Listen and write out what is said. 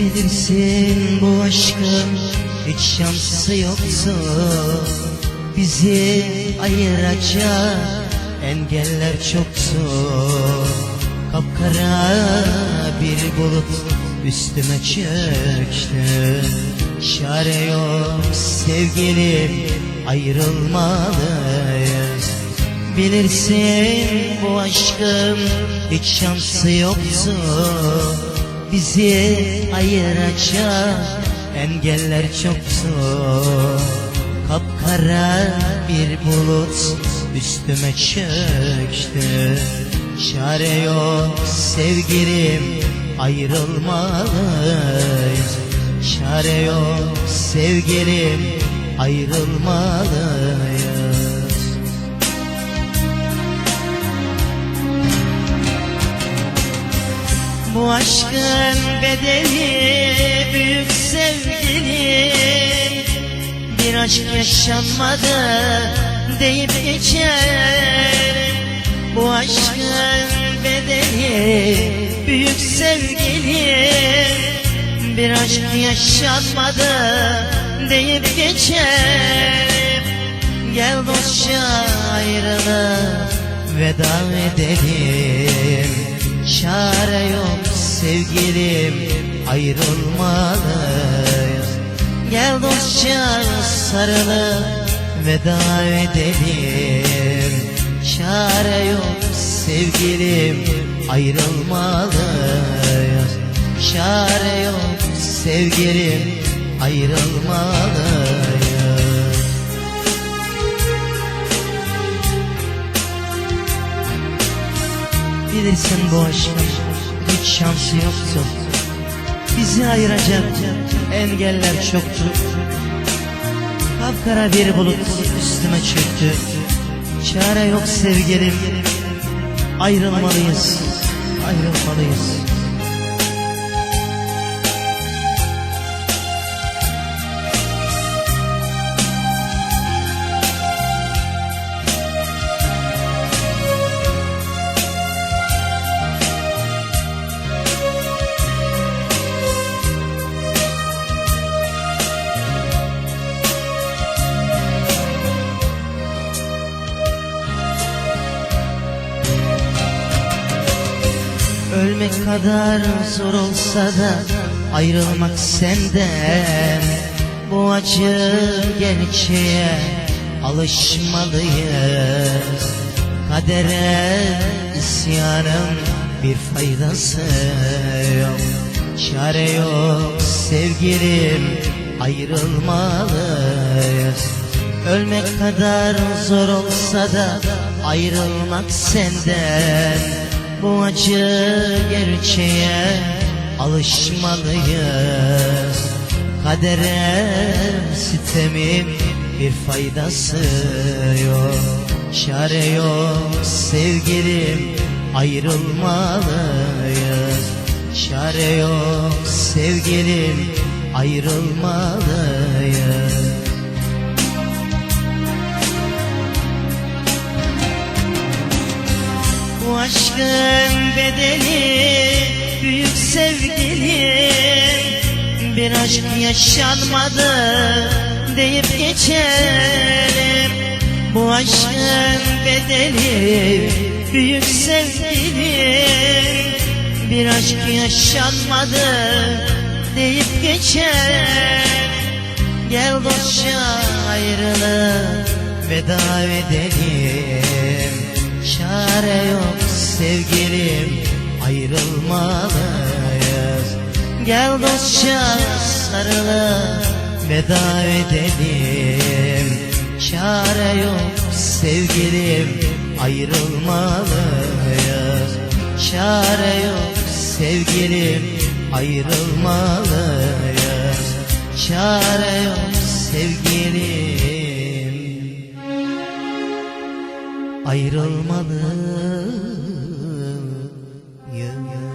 Bilirsin bu aşkın hiç şansı yoktu Bizi ayıracak engeller çoktu Kapkara bir bulut üstüme çöktü. Çare yok sevgilim ayrılmalıyız. Bilirsin bu aşkın hiç şansı yoktu Bizi ayıracak engeller çoktu Kapkara bir bulut üstüme çöktü. Çare yok sevgilim ayrılmalıyız. Çare yok sevgilim ayrılmalıyız Bu aşkın bedeli büyük sevgilim Bir aşk yaşanmadı deyip geçer. Bu aşkın bedeli büyük sevgilim Bir aşk yaşanmadı deyip geçer. Gel dostça ayrılıp veda edelim Çare yok sevgilim ayrılmalıyız. Gel dostça sarılıp veda edelim. Çare yok sevgilim ayrılmalıyız. Çare yok sevgilim ayrılmalıyız Bilirsin bu aşkın hiç şansı yoktu. Bizi ayıracak engeller çoktu. Kapkara bir bulut üstüme çöktü. Çare yok sevgilim Ayrılmalıyız Ayrılmalıyız Ölmek kadar zor olsa da ayrılmak senden. Bu acı gerçeğe alışmalıyız. Kadere isyanın bir faydası yok. Çare yok sevgilim ayrılmalıyız. Ölmek kadar zor olsa da ayrılmak senden Bu acı gerçeğe alışmalıyız. Kadere sitemin bir faydası yok. Çare yok sevgilim ayrılmalıyız. Çare yok sevgilim ayrılmalıyız. Bu aşkın bedeli büyük sevgilim Bir aşk yaşanmadı deyip geçerim. Bu aşkın bedeli büyük sevgilim Bir aşk yaşanmadı deyip geçerim. Gel dostça ayrılıp veda edelim. Çare yok sevgilim ayrılmalıyız. Gel dostça sarılıp veda edelim. Çare yok sevgilim ayrılmalıyız. Çare yok sevgilim ayrılmalıyız. Çare yok sevgilim. Ayrılmalı 遥远。